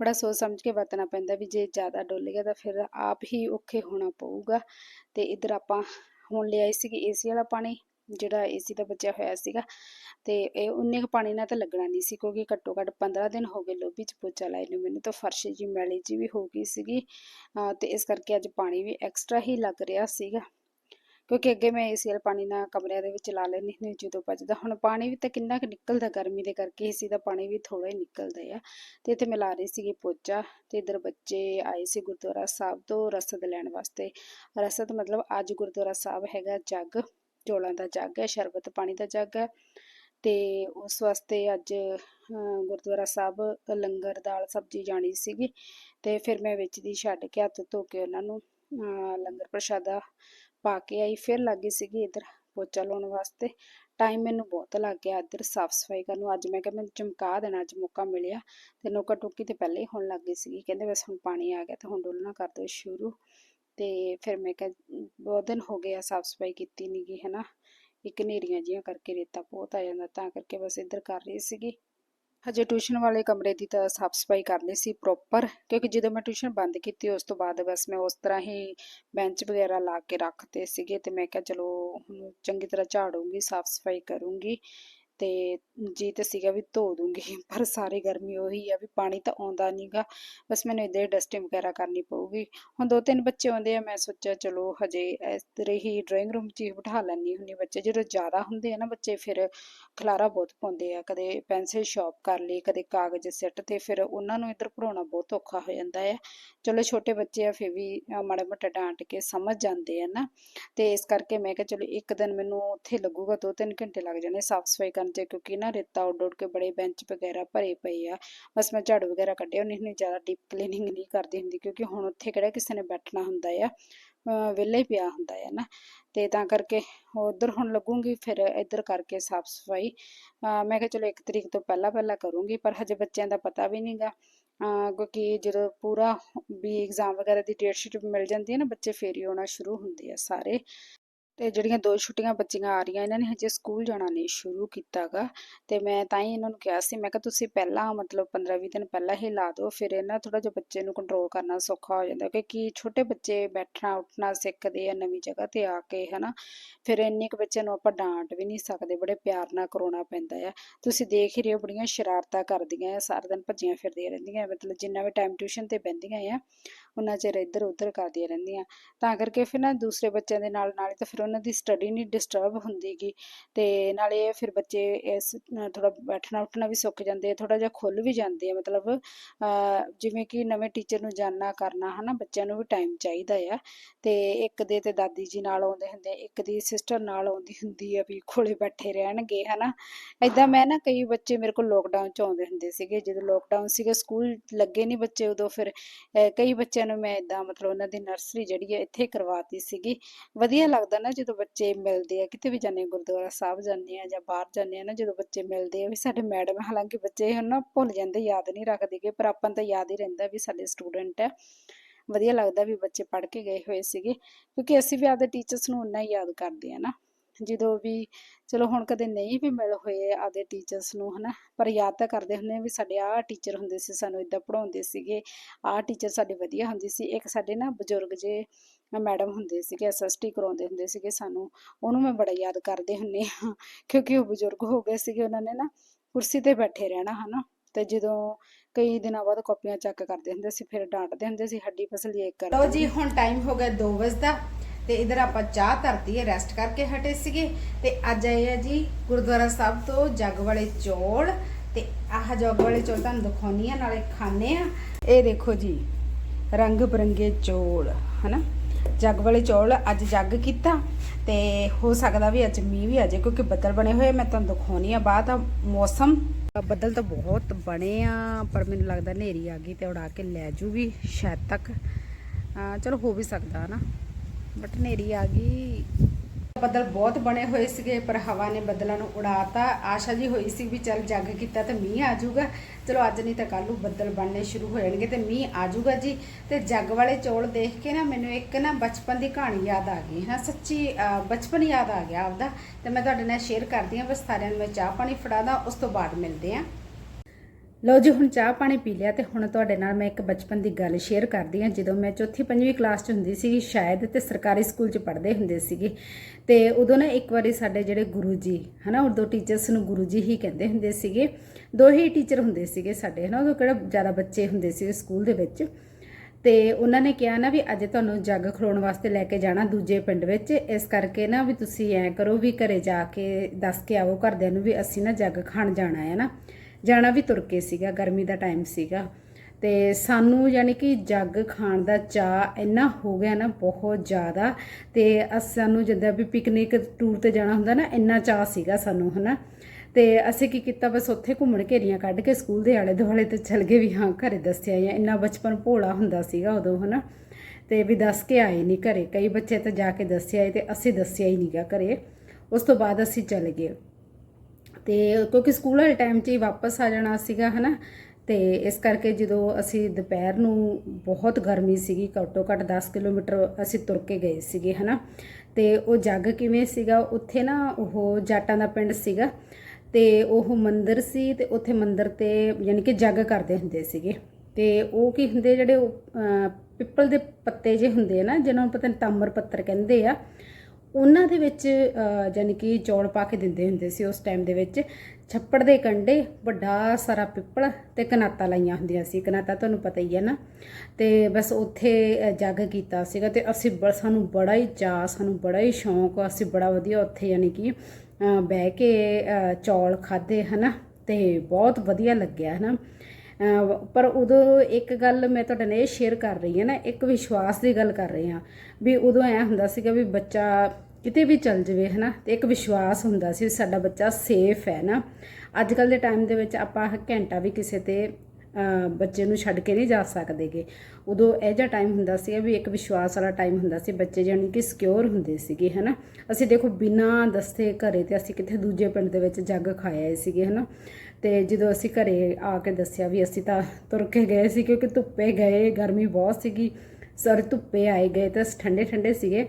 ਬੜਾ ਸੋਚ ਸਮਝ ਕੇ ਵਰਤਣਾ ਪੈਂਦਾ ਵੀ ਜੇ ਜ਼ਿਆਦਾ ਡੁੱਲ ਤਾਂ ਫਿਰ ਆਪ ਹੀ ਔਖੇ ਹੋਣਾ ਪਊਗਾ। ਤੇ ਇਧਰ ਆਪਾਂ ਹੁਣ ਲਿਆਈ ਸੀਗੀ ਏਸੀ ਵਾਲਾ ਪਾਣੀ। ਜਿਹੜਾ ਏਸੀ ਦਾ ਬਚਿਆ ਹੋਇਆ ਸੀਗਾ, ਤੇ ਇਹ ਉਨੇ ਕੁ ਪਾਣੀ ਨਾਲ ਤਾਂ ਲੱਗਣਾ ਨਹੀਂ ਸੀ ਕਿਉਂਕਿ ਘੱਟੋ ਘੱਟ 15 ਦਿਨ ਹੋ ਗਏ ਲੋਬੀ 'ਚ ਪੋਚਾ ਲਾਏ ਨੂੰ, ਮੈਨੂੰ ਤਾਂ ਫਰਸ਼ ਜੀ ਮੈਲੀ ਜੀ ਵੀ ਹੋ ਗਈ ਸੀਗੀ ਤੇ ਇਸ ਕਰਕੇ ਅੱਜ ਪਾਣੀ ਵੀ ਐਕਸਟਰਾ ਹੀ ਲੱਗ ਰਿਹਾ ਸੀਗਾ। ਕਿਉਂਕਿ ਅੱਗੇ ਮੈਂ ਏਸੀ ਵਾਲੇ ਪਾਣੀ ਨਾਲ ਕਮਰਿਆਂ ਦੇ ਵਿੱਚ ਲਾ ਲੈਂਦੀ ਹੁੰਦੀ ਜਦੋਂ ਬਚਦਾ ਹੁਣ ਪਾਣੀ ਵੀ ਤਾਂ ਕਿੰਨਾ ਕੁ ਨਿਕਲਦਾ ਗਰਮੀ ਦੇ ਕਰਕੇ ਏਸੀ ਦਾ ਪਾਣੀ ਵੀ ਥੋੜਾ ਹੀ ਨਿਕਲਦਾ ਆ। ਤੇ ਇੱਥੇ ਮੈਂ ਲਾ ਰਹੀ ਸੀਗੀ ਪੋਚਾ, ਤੇ ਇਧਰ ਬੱਚੇ ਆਏ ਸੀ ਗੁਰਦੁਆਰਾ ਸਾਹਿਬ ਤੋਂ ਰਸਦ ਲੈਣ ਵਾਸਤੇ। ਰਸਦ ਮਤਲਬ ਅੱਜ ਗੁਰਦੁਆਰਾ ਸਾਹਿਬ ਹੈਗਾ ਜੱਗ। ਚੌਲਾਂ ਦਾ ਜੱਗ ਹੈ, ਸ਼ਰਬਤ ਪਾਣੀ ਦਾ ਜੱਗ ਹੈ ਤੇ ਉਸ ਵਾਸਤੇ ਅੱਜ ਗੁਰਦੁਆਰਾ ਸਾਹਿਬ ਲੰਗਰ ਦਾਲ ਸਬਜ਼ੀ ਜਾਣੀ ਸੀਗੀ ਤੇ ਫਿਰ ਮੈਂ ਵਿੱਚ ਦੀ ਛੱਡ ਕੇ ਹੱਥ ਧੋ ਕੇ ਉਹਨਾਂ ਨੂੰ ਲੰਗਰ ਪ੍ਰਸ਼ਾਦਾ ਪਾ ਕੇ ਆਈ, ਫਿਰ ਲੱਗੀ ਸੀਗੀ ਇੱਧਰ ਪੋਚਾ ਲਾਉਣ ਵਾਸਤੇ। ਟਾਈਮ ਮੈਨੂੰ ਬਹੁਤ ਲੱਗ ਗਿਆ ਇੱਧਰ ਸਾਫ਼ ਸਫ਼ਾਈ ਕਰਨ ਨੂੰ। ਅੱਜ ਮੈਂ ਕਿਹਾ ਮੈਨੂੰ ਚਮਕਾ ਦੇਣਾ, ਅੱਜ ਮੌਕਾ ਮਿਲਿਆ ਤੇ ਨੋਕਾ ਟੋਕੀ ਤੇ ਪਹਿਲੇ ਹੀ ਹੋਣ ਲੱਗ ਗਈ ਸੀਗੀ। ਕਹਿੰਦੇ ਬਸ ਹੁਣ ਪਾਣੀ ਆ ਗਿਆ ਤੇ ਹੁਣ ਡੋਲਣਾ ਕਰ ਦਿਓ ਸ਼ੁਰੂ। ਤੇ ਫਿਰ ਮੈਂ ਕਿਹਾ, ਬਹੁਤ ਦਿਨ ਹੋ ਗਏ ਆ ਸਾਫ਼ ਸਫ਼ਾਈ ਕੀਤੀ ਨੀ ਗੀ, ਹਨਾ। ਇੱਕ ਹਨੇਰੀਆਂ ਜਿਹੀਆਂ ਕਰਕੇ ਰੇਤਾ ਬਹੁਤ ਆ ਜਾਂਦਾ, ਤਾਂ ਕਰਕੇ ਬਸ ਇੱਧਰ ਕਰ ਰਹੀ ਸੀਗੀ। ਹਜੇ ਟਿਊਸ਼ਨ ਵਾਲੇ ਕਮਰੇ ਦੀ ਤਾਂ ਸਾਫ਼ ਸਫ਼ਾਈ ਕਰਨੀ ਸੀ ਪ੍ਰੋਪਰ, ਕਿਉਂਕਿ ਜਦੋਂ ਮੈਂ ਟਿਊਸ਼ਨ ਬੰਦ ਕੀਤੀ, ਉਸ ਤੋਂ ਬਾਅਦ ਬਸ ਮੈਂ ਉਸ ਤਰ੍ਹਾਂ ਹੀ ਬੈਂਚ ਵਗੈਰਾ ਲਾ ਕੇ ਰੱਖਤੇ ਸੀਗੇ, ਤੇ ਮੈਂ ਕਿਹਾ, ਚਲੋ, ਹੁਣ ਚੰਗੀ ਤਰ੍ਹਾਂ ਝਾੜੂਗੀ ਸਾਫ਼ ਸਫ਼ਾਈ ਕਰੂੰਗੀ। ਤੇ ਜੀ ਤੇ ਸੀਗਾ ਵੀ ਧੋ ਦੂੰਗੀ, ਪਰ ਸਾਰੀ ਗਰਮੀ ਉਹੀ ਆ ਵੀ ਪਾਣੀ ਤਾਂ ਆਉਂਦਾ ਨਹੀਂਗਾ ਬਸ ਮੈਨੂੰ ਇੱਧਰ ਹੀ ਡਸਟਿੰਗ ਵਗੈਰਾ ਕਰਨੀ ਪਊਗੀ। ਹੁਣ ਦੋ ਤਿੰਨ ਬੱਚੇ ਆਉਂਦੇ ਆ, ਮੈਂ ਸੋਚਿਆ ਚਲੋ ਹਜੇ ਇਸ ਤਰ੍ਹਾਂ ਹੀ ਡਰਾਇੰਗ ਰੂਮ 'ਚ ਹੀ ਬਿਠਾ ਲੈਣੀ ਹੁੰਦੀ ਬੱਚੇ ਜਦੋਂ ਜ਼ਿਆਦਾ ਹੁੰਦੇ ਆ ਨਾ, ਬੱਚੇ ਫਿਰ ਖਲਾਰਾ ਬਹੁਤ ਪਾਉਂਦੇ ਆ। ਕਦੇ ਪੈਨਸਿਲ ਸ਼ਾਰਪ ਕਰ ਲਈ, ਕਦੇ ਕਾਗਜ਼ ਸਿੱਟ ਤੇ ਫਿਰ ਉਹਨਾਂ ਨੂੰ ਇੱਧਰ ਪੜਾਉਣਾ ਬਹੁਤ ਔਖਾ ਹੋ ਜਾਂਦਾ ਹੈ ਚਲੋ ਛੋਟੇ ਬੱਚੇ ਆ, ਫਿਰ ਵੀ ਅਹ ਮਾੜਾ ਮੋਟਾ ਡਾਂਟ ਕੇ ਸਮਝ ਜਾਂਦੇ ਆ ਨਾ। ਤੇ ਇਸ ਕਰਕੇ ਮੈਂ ਕਿਹਾ ਚਲੋ ਇੱਕ ਦਿਨ ਮੈਨੂੰ ਉੱਥੇ ਲੱਗੂਗਾ, ਦੋ ਤਿੰਨ ਘੰਟੇ ਲੱਗ ਜਾਣੇ ਸਾਫ਼ ਸਫ਼ਾਈ ਕਰਨ ਮੈਦਾਨ ਕਿਉਂਕਿ ਨਾ ਰੇਤਾ ਉੱਡ ਉੱਡ ਕੇ ਬੜੇ ਬੈਂਚ ਵਗੈਰਾ ਭਰੇ ਪਏ ਆ। ਬਸ ਮੈਂ ਝਾੜੂ ਵਗੈਰਾ ਕੱਢਿਆ ਨਹੀਂ ਨਹੀਂ ਜ਼ਿਆਦਾ ਡੀਪ ਕਲੀਨਿੰਗ ਨਹੀਂ ਕਰਦੀ ਹੁੰਦੀ ਕਿਉਂਕਿ ਹੁਣ ਉੱਥੇ ਕਿਹੜਾ ਕਿਸੇ ਨੇ ਬੈਠਣਾ ਹੁੰਦਾ ਆ ਵਿਹਲਾ ਹੀ ਪਿਆ ਹੁੰਦਾ ਹੈ ਨਾ। ਤੇ ਤਾਂ ਕਰਕੇ ਉਧਰ ਹੁਣ ਲੱਗੂੰਗੀ, ਫਿਰ ਇੱਧਰ ਕਰਕੇ ਸਾਫ਼ ਸਫ਼ਾਈ। ਮੈਂ ਕਿਹਾ ਚਲੋ ਇੱਕ ਤਰੀਕ ਤੋਂ ਪਹਿਲਾਂ ਪਹਿਲਾਂ ਕਰੂੰਗੀ, ਪਰ ਹਜੇ ਬੱਚਿਆਂ ਦਾ ਪਤਾ ਵੀ ਨਹੀਂਗਾ ਕਿਉਂਕਿ ਜਦੋਂ ਪੂਰਾ ਵੀ ਐਗਜ਼ਾਮ ਵਗੈਰਾ ਦੀ ਡੇਟ ਸ਼ੀਟ ਮਿਲ ਜਾਂਦੀ ਹੈ ਨਾ, ਬੱਚੇ ਫੇਰ ਹੀ ਆਉਣਾ ਸ਼ੁਰੂ ਹੁੰਦੇ ਆ ਸਾਰੇ। ਤੇ ਜਿਹੜੀਆਂ ਦੋ ਛੁੱਟੀਆਂ ਬੱਚੀਆਂ ਆ ਰਹੀਆਂ, ਇਹਨਾਂ ਨੇ ਹਜੇ ਸਕੂਲ ਜਾਣਾ ਨਹੀਂ ਸ਼ੁਰੂ ਕੀਤਾਗਾ। ਤੇ ਮੈਂ ਤਾਂ ਹੀ ਇਹਨਾਂ ਨੂੰ ਕਿਹਾ ਸੀ, ਮੈਂ ਕਿਹਾ ਤੁਸੀਂ ਪਹਿਲਾਂ ਮਤਲਬ 15-20 ਦਿਨ ਪਹਿਲਾਂ ਹੀ ਲਾ ਦਿਓ, ਫਿਰ ਇਹਨਾਂ ਥੋੜਾ ਜਿਹਾ ਬੱਚੇ ਨੂੰ ਕੰਟਰੋਲ ਕਰਨਾ ਸੌਖਾ ਹੋ ਜਾਂਦਾ, ਕਿਉਂਕਿ ਛੋਟੇ ਬੱਚੇ ਬੈਠਣਾ, ਉੱਠਣਾ, ਸਿੱਖਦੇ ਆ ਨਵੀਂ ਜਗ੍ਹਾ ਤੇ ਆ ਕੇ, ਹਨਾ। ਫਿਰ ਇੰਨੇ ਕੁ ਬੱਚਿਆਂ ਨੂੰ ਆਪਾਂ ਡਾਂਟ ਵੀ ਨਹੀਂ ਸਕਦੇ, ਬੜੇ ਪਿਆਰ ਨਾਲ ਕਰਾਉਣਾ ਪੈਂਦਾ ਆ। ਤੁਸੀਂ ਦੇਖ ਹੀ ਰਹੇ ਹੋ, ਬੜੀਆਂ ਸ਼ਰਾਰਤਾਂ ਕਰਦੀਆਂ ਆ, ਸਾਰਾ ਦਿਨ ਭੱਜੀਆਂ ਫਿਰਦੀਆਂ ਰਹਿੰਦੀਆਂ ਮਤਲਬ ਜਿੰਨਾ ਵੀ ਟਾਈਮ ਟਿਊਸ਼ਨ ਤੇ ਬਹਿੰਦੀਆਂ ਆ ਉਹਨਾਂ ਚਿਰ ਇੱਧਰ ਉੱਧਰ ਕਰਦੀਆਂ ਰਹਿੰਦੀਆਂ। ਤਾਂ ਕਰਕੇ ਫਿਰ ਨਾ ਦੂਸਰੇ ਬੱਚਿਆਂ ਦੇ ਨਾਲ ਨਾਲ ਤਾਂ ਫਿਰ ਉਹਨਾਂ ਦੀ ਸਟੱਡੀ ਨਹੀਂ ਡਿਸਟਰਬ ਹੁੰਦੀਗੀ। ਤੇ ਨਾਲੇ ਫਿਰ ਬੱਚੇ ਇਸ ਥੋੜਾ ਬੈਠਣਾ ਉੱਠਣਾ ਵੀ ਸੁੱਕ ਜਾਂਦੇ ਆ ਥੋੜਾ ਜਿਹਾ ਖੁੱਲ ਵੀ ਜਾਂਦੇ ਆ। ਮਤਲਬ ਜਿਵੇਂ ਕਿ ਨਵੇਂ ਟੀਚਰ ਨੂੰ ਜਾਨਣਾ ਕਰਨਾ ਹਨਾ, ਬੱਚਿਆਂ ਨੂੰ ਵੀ ਟਾਈਮ ਚਾਹੀਦਾ ਆ। ਤੇ ਇੱਕ ਦੇ ਤੇ ਦਾਦੀ ਜੀ ਨਾਲ ਆਉਂਦੇ ਹੁੰਦੇ ਇੱਕ ਦੀ ਸਿਸਟਰ ਨਾਲ ਆਉਂਦੀ ਹੁੰਦੀ ਆ ਵੀ ਕੋਲੇ ਬੈਠੇ ਰਹਿਣਗੇ, ਹਨਾ। ਐਦਾਂ ਮੈਂ ਨਾ ਕਈ ਬੱਚੇ ਮੇਰੇ ਕੋਲ ਲੋਕਡਾਊਨ ਚ ਆਉਂਦੇ ਹੁੰਦੇ ਸੀਗੇ। ਜਦੋਂ ਲੋਕਡਾਊਨ ਸੀਗਾ, ਸਕੂਲ ਲੱਗੇ ਨਹੀਂ ਬੱਚੇ ਉਦੋਂ ਫਿਰ ਕਈ ਕਈ ਬੱਚਿਆਂ ਨੂੰ ਮੈਂ ਇਦਾਂ ਮਤਲਬ ਉਹਨਾਂ ਦੀ ਨਰਸਰੀ ਜਿਹੜੀ ਹੈ ਇੱਥੇ ਕਰਵਾਤੀ ਸੀਗੀ। ਵਧੀਆ ਲੱਗਦਾ ਨਾ ਜਦੋਂ ਬੱਚੇ ਮਿਲਦੇ ਆ, ਕਿਤੇ ਵੀ ਜਾਂਦੇ ਗੁਰਦੁਆਰਾ ਸਾਹਿਬ ਜਾਂਦੇ ਆ ਜਾਂ ਬਾਹਰ ਜਾਂਦੇ ਆ ਨਾ ਜਦੋਂ ਬੱਚੇ ਮਿਲਦੇ ਆ ਵੀ ਸਾਡੇ ਮੈਡਮ ਹਾਲਾਂਕਿ ਬੱਚੇ ਹੁਣ ਨਾ ਭੁੱਲ ਜਾਂਦੇ, ਯਾਦ ਨਹੀਂ ਰੱਖਦੇਗੇ ਪਰ ਆਪਾਂ ਤਾਂ ਯਾਦ ਹੀ ਰਹਿੰਦਾ ਵੀ ਸਾਡੇ ਸਟੂਡੈਂਟ ਆ ਵਧੀਆ ਲੱਗਦਾ ਵੀ ਬੱਚੇ ਪੜ੍ਹ ਕੇ ਗਏ ਹੋਏ ਸੀਗੇ, ਕਿਉਂਕਿ ਅਸੀਂ ਵੀ ਆਪਦੇ ਟੀਚਰਸ ਨੂੰ ਉਨਾ ਹੀ ਯਾਦ ਕਰਦੇ ਆ ਨਾ। ਜਦੋਂ ਵੀ ਚਲੋ ਹੁਣ ਕਦੇ ਨਹੀਂ ਵੀ ਮਿਲ ਹੋਏ ਆਪਦੇ ਟੀਚਰਸ ਨੂੰ, ਹਨਾ। ਪਰ ਯਾਦ ਤਾਂ ਕਰਦੇ ਹੁੰਦੇ ਵੀ ਸਾਡੇ ਆਹ ਟੀਚਰ ਹੁੰਦੇ ਸੀ, ਸਾਨੂੰ ਇਦਾਂ ਪੜਾਉਂਦੇ ਸੀਗੇ। ਆਹ ਟੀਚਰ ਸਾਡੇ ਵਧੀਆ ਹੁੰਦੀ ਸੀ। ਇੱਕ ਸਾਡੇ ਨਾ ਬਜ਼ੁਰਗ ਜੇ ਮੈਡਮ ਹੁੰਦੇ ਸੀਗੇ ਐਸਐਸਟੀ ਕਰਾਉਂਦੇ ਹੁੰਦੇ ਸੀਗੇ ਸਾਨੂੰ, ਉਹਨੂੰ ਮੈਂ ਬੜਾ ਯਾਦ ਕਰਦੇ ਹੁੰਨੇ ਆ ਕਿਉਂਕਿ ਉਹ ਬਜ਼ੁਰਗ ਹੋ ਗਏ ਸੀਗੇ, ਉਹਨਾਂ ਨੇ ਨਾ ਕੁਰਸੀ ਤੇ ਬੈਠੇ ਰਹਿਣਾ, ਹਨਾ। ਤੇ ਜਦੋਂ ਕਈ ਦਿਨਾਂ ਬਾਅਦ ਕਾਪੀਆਂ ਚੈੱਕ ਕਰਦੇ ਹੁੰਦੇ ਸੀ, ਫਿਰ ਡਾਂਟਦੇ ਹੁੰਦੇ ਸੀ, ਹੱਡੀ ਫਸਲੀ ਇੱਕ ਕਰ। ਲਓ ਜੀ, ਹੁਣ ਟਾਈਮ ਹੋ ਗਿਆ 2 ਵਜੇ ਦਾ। ਤੇ ਇਧਰ ਆਪਾਂ ਚਾਹ ਧਰਤੀ ਹੈ ਰੈਸਟ ਕਰਕੇ ਹਟੇ ਸੀਗੇ। ਤੇ ਅੱਜ ਆਏ ਆ ਜੀ ਗੁਰਦੁਆਰਾ ਸਾਹਿਬ ਤੋਂ ਜੱਗ ਵਾਲੇ ਚੌਲ। ਤੇ ਆਹ ਜੱਗ ਵਾਲੇ ਚੌਲ ਤੁਹਾਨੂੰ ਦਿਖਾਉਣੀ ਆ, ਨਾਲੇ ਖਾਣੇ ਆ। ਇਹ ਦੇਖੋ ਜੀ, ਰੰਗ ਬਰੰਗੇ ਚੌਲ, ਹਨਾ? ਜੱਗ ਵਾਲੇ ਚੌਲ ਅੱਜ ਜੱਗ ਕੀਤਾ ਤੇ ਹੋ ਸਕਦਾ ਵੀ ਅੱਜ ਮੀਂਹ ਵੀ ਆ ਜਾਏ, ਕਿਉਂਕਿ ਬੱਦਲ ਬਣੇ ਹੋਏ ਮੈਂ ਤੁਹਾਨੂੰ ਦਿਖਾਉਣੀ ਆ ਬਾਅਦ ਆ ਮੌਸਮ। ਬੱਦਲ ਤਾਂ ਬਹੁਤ ਬਣੇ ਆ, ਪਰ ਮੈਨੂੰ ਲੱਗਦਾ ਹਨੇਰੀ ਆ ਗਈ ਤੇ ਉਡਾ ਕੇ ਲੈ ਜੂਗੀ ਸ਼ਾਇਦ ਤੱਕ। ਚਲੋ ਹੋ ਵੀ ਸਕਦਾ ਨਾ ਬਟ ਹਨੇਰੀ ਆ ਗਈ। ਬੱਦਲ ਬਹੁਤ ਬਣੇ ਹੋਏ ਸੀਗੇ, ਪਰ ਹਵਾ ਨੇ ਬੱਦਲਾਂ ਨੂੰ ਉਡਾਤਾ। ਆਸ਼ਾ ਜੀ ਹੋਈ ਸੀ ਵੀ ਚੱਲ ਜੱਗ ਕੀਤਾ ਤੇ ਮੀਂਹ ਆ ਜਾਊਗਾ। ਚਲੋ ਅੱਜ ਨਹੀਂ ਤਾਂ ਕੱਲ ਨੂੰ ਬੱਦਲ ਬਣਨੇ ਸ਼ੁਰੂ ਹੋ ਜਾਣਗੇ ਤੇ ਮੀਂਹ ਆ ਜਾਊਗਾ ਜੀ। ਤੇ ਜੱਗ ਵਾਲੇ ਚੌਲ ਦੇਖ ਕੇ ਨਾ ਮੈਨੂੰ ਇੱਕ ਨਾ ਬਚਪਨ ਦੀ ਕਹਾਣੀ ਯਾਦ ਆ ਗਈ। ਹੈ, ਸੱਚੀ ਬਚਪਨ ਯਾਦ ਆ ਗਿਆ ਆਪਦਾ। ਤੇ ਮੈਂ ਤੁਹਾਡੇ ਨਾਲ ਸ਼ੇਅਰ ਕਰਦੀ ਹਾਂ, ਬਸ ਸਾਰਿਆਂ ਨੂੰ ਮੈਂ ਚਾਹ ਪਾਣੀ ਫੜਾਦਾ, ਉਸ ਤੋਂ ਬਾਅਦ ਮਿਲਦੇ ਹਾਂ। ਲਓ ਜੀ, ਹੁਣ ਚਾਹ ਪਾਣੀ ਪੀ ਲਿਆ ਤੇ ਹੁਣ ਤੁਹਾਡੇ ਨਾਲ ਮੈਂ ਇੱਕ ਬਚਪਨ ਦੀ ਗੱਲ ਸ਼ੇਅਰ ਕਰਦੀ ਹਾਂ। ਜਦੋਂ ਮੈਂ ਚੌਥੀ ਪੰਜਵੀਂ ਕਲਾਸ 'ਚ ਹੁੰਦੀ ਸੀ ਸ਼ਾਇਦ ਤੇ ਸਰਕਾਰੀ ਸਕੂਲ 'ਚ ਪੜ੍ਹਦੇ ਹੁੰਦੇ ਸੀਗੇ। ਤੇ ਉਦੋਂ ਨਾ ਇੱਕ ਵਾਰੀ ਸਾਡੇ ਜਿਹੜੇ ਗੁਰੂ ਜੀ, ਹਨਾ, ਉਦੋਂ ਟੀਚਰਸ ਨੂੰ ਗੁਰੂ ਜੀ ਹੀ ਕਹਿੰਦੇ ਹੁੰਦੇ ਸੀਗੇ। ਦੋ ਹੀ ਟੀਚਰ ਹੁੰਦੇ ਸੀਗੇ ਸਾਡੇ, ਹਨਾ, ਉਦੋਂ ਕਿਹੜਾ ਜ਼ਿਆਦਾ ਬੱਚੇ ਹੁੰਦੇ ਸੀਗੇ ਸਕੂਲ ਦੇ ਵਿੱਚ। ਤੇ ਉਹਨਾਂ ਨੇ ਕਿਹਾ ਨਾ ਵੀ ਅੱਜ ਤੁਹਾਨੂੰ ਜੱਗ ਖਲੋਣ ਵਾਸਤੇ ਲੈ ਕੇ ਜਾਣਾ ਦੂਜੇ ਪਿੰਡ ਵਿੱਚ। ਇਸ ਕਰਕੇ ਨਾ ਵੀ ਤੁਸੀਂ ਐ ਕਰੋ ਵੀ ਘਰੇ ਜਾ ਕੇ ਦੱਸ ਕੇ ਆਵੋ, ਘਰਦਿਆਂ ਨੂੰ ਵੀ ਅਸੀਂ ਨਾ ਜੱਗ ਖਾਣ ਜਾਣਾ ਹੈ ਨਾ। ਜਾਣਾ ਵੀ ਤੁਰ ਕੇ ਸੀਗਾ, ਗਰਮੀ ਦਾ ਟਾਈਮ ਸੀਗਾ। ਤੇ ਸਾਨੂੰ ਯਾਨੀ ਕਿ ਜੱਗ ਖਾਣ ਦਾ ਚਾਹ ਇੰਨਾ ਹੋ ਗਿਆ ਨਾ ਬਹੁਤ ਜ਼ਿਆਦਾ। ਤੇ ਅਸ- ਸਾਨੂੰ ਜਿੱਦਾਂ ਵੀ ਪਿਕਨਿਕ ਟੂਰ ਤੇ ਜਾਣਾ ਹੁੰਦਾ ਨਾ, ਇੰਨਾ ਚਾਹ ਸੀਗਾ ਸਾਨੂੰ, ਹਨਾ। ਤੇ ਅਸੀਂ ਕੀ ਕੀਤਾ, ਬਸ ਉੱਥੇ ਘੁੰਮਣ ਘੇਰੀਆਂ ਕੱਢ ਕੇ ਸਕੂਲ ਦੇ ਆਲੇ ਦੁਆਲੇ ਤੇ ਚਲ ਗਏ ਵੀ ਹਾਂ, ਘਰੇ ਦੱਸਿਆ ਜਾਂ ਇੰਨਾ ਬਚਪਨ ਭੋਲਾ ਹੁੰਦਾ ਸੀਗਾ ਉਦੋਂ, ਹਨਾ। ਤੇ ਵੀ ਦੱਸ ਕੇ ਆਏ ਨਹੀਂ ਘਰੇ। ਕਈ ਬੱਚੇ ਤਾਂ ਜਾ ਕੇ ਦੱਸਿਆ ਏ ਤੇ ਅਸੀਂ ਦੱਸਿਆ ਹੀ ਨਹੀਂਗਾ ਘਰੇ। ਉਸ ਤੋਂ ਬਾਅਦ ਅਸੀਂ ਚਲੇ ਗਏ। ਤੇ ਕਿਉਂਕਿ ਸਕੂਲ ਵਾਲੇ ਟਾਈਮ 'ਚ ਹੀ ਵਾਪਸ ਆ ਜਾਣਾ ਸੀਗਾ ਹਨਾ? ਤੇ ਇਸ ਕਰਕੇ ਜਦੋਂ ਅਸੀਂ ਦੁਪਹਿਰ ਨੂੰ ਬਹੁਤ ਗਰਮੀ ਸੀਗੀ ਘੱਟੋ ਘੱਟ 10 ਕਿਲੋਮੀਟਰ ਅਸੀਂ ਤੁਰ ਕੇ ਗਏ ਸੀਗੇ ਹਨਾ? ਤੇ ਉਹ ਜੱਗ ਕਿਵੇਂ ਸੀਗਾ ਉੱਥੇ ਨਾ ਉਹ ਜਾਟਾਂ ਦਾ ਪਿੰਡ ਸੀਗਾ ਤੇ ਉਹ ਮੰਦਿਰ ਸੀ ਤੇ ਉੱਥੇ ਮੰਦਿਰ ਤੇ ਯਾਨੀ ਕਿ ਜੱਗ ਕਰਦੇ ਹੁੰਦੇ ਸੀਗੇ। ਤੇ ਉਹ ਕੀ ਹੁੰਦੇ ਜਿਹੜੇ ਉਹ, ਪਿੱਪਲ ਦੇ ਪੱਤੇ ਜੇ ਹੁੰਦੇ ਆ ਨਾ ਜਿਹਨਾਂ ਨੂੰ ਪਤਾ ਨਹੀਂ ਤਾਮਰ ਪੱਤਰ ਕਹਿੰਦੇ ਆ ਉਹਨਾਂ ਦੇ ਵਿੱਚ ਅਹ, ਕਿ ਚੌਲ ਪਾ ਕੇ ਦਿੰਦੇ ਹੁੰਦੇ ਸੀ ਉਸ ਟਾਈਮ ਦੇ ਵਿੱਚ। ਛੱਪੜ ਦੇ ਕੰਢੇ ਵੱਡਾ ਸਾਰਾ ਪਿੱਪਲ ਤੇ ਕਨਾਤਾ ਲਾਈਆਂ ਹੁੰਦੀਆਂ ਸੀ। ਕਨਾਤਾ ਤੁਹਾਨੂੰ ਪਤਾ ਹੀ ਹੈ ਨਾ? ਤੇ ਬਸ ਉੱਥੇ ਜੱਗ ਕੀਤਾ ਸੀਗਾ ਤੇ ਅਸੀਂ ਬ- ਸਾਨੂੰ ਬੜਾ ਹੀ ਚਾਅ ਸਾਨੂੰ ਬੜਾ ਹੀ ਸ਼ੌਂਕ ਅਸੀਂ ਬੜਾ ਵਧੀਆ ਉੱਥੇ ਯਾਨੀ ਕਿ ਬਹਿ ਕੇ ਅਹ, ਚੌਲ ਖਾਦੇ ਹਨਾ? ਤੇ ਬਹੁਤ ਵਧੀਆ ਲੱਗਿਆ ਹਨਾ? ਅਹ ਪਰ ਉਦੋਂ ਇੱਕ ਗੱਲ ਮੈਂ ਤੁਹਾਡੇ ਨਾਲ ਇਹ ਸ਼ੇਅਰ ਕਰ ਰਹੀ ਹਾਂ ਨਾ, ਇੱਕ ਵਿਸ਼ਵਾਸ ਦੀ ਗੱਲ ਕਰ ਰਹੀ ਹਾਂ ਵੀ ਉਦੋਂ ਐ ਹੁੰਦਾ ਸੀਗਾ ਵੀ ਬੱਚਾ ਕਿਤੇ ਵੀ ਚੱਲ ਜਾਵੇ, ਹਨਾ, ਤੇ ਇੱਕ ਵਿਸ਼ਵਾਸ ਹੁੰਦਾ ਸੀ ਵੀ ਸਾਡਾ ਬੱਚਾ ਸੇਫ ਹੈ ਨਾ। ਅੱਜ ਕੱਲ ਦੇ ਟਾਈਮ ਦੇ ਵਿੱਚ ਆਪਾਂ ਘੰਟਾ ਵੀ ਕਿਸੇ ਤੇ ਬੱਚੇ ਨੂੰ ਛੱਡ ਕੇ ਨਹੀਂ ਜਾ ਸਕਦੇਗੇ। ਉਦੋਂ ਇਹ ਜਿਹਾ ਟਾਈਮ ਹੁੰਦਾ ਸੀ ਵੀ ਇੱਕ ਵਿਸ਼ਵਾਸ ਵਾਲਾ ਟਾਈਮ ਹੁੰਦਾ ਸੀ, ਬੱਚੇ ਜਾਣੀ ਕਿ ਸਿਕਿਉਰ ਹੁੰਦੇ ਸੀਗੇ, ਹਨਾ। ਅਸੀਂ ਦੇਖੋ ਬਿਨਾਂ ਦੱਸੇ ਘਰੇ ਤੇ ਅਸੀਂ ਕਿਤੇ ਦੂਜੇ ਪਿੰਡ ਦੇ ਵਿੱਚ ਜੱਗ ਖਾਏ ਸੀਗੇ, ਹਨਾ। ਤੇ ਜਦੋਂ ਅਸੀਂ ਘਰੇ ਆ ਕੇ ਦੱਸਿਆ ਵੀ ਅਸੀਂ ਤਾਂ ਤੁਰ ਕੇ ਗਏ ਸੀ ਕਿਉਂਕਿ ਧੁੱਪੇ ਗਏ, ਗਰਮੀ ਬਹੁਤ ਸੀਗੀ। ਸਰ ਧੁੱਪੇ ਆਏ ਗਏ ਤਾਂ ਠੰਡੇ ਠੰਡੇ ਸੀਗੇ।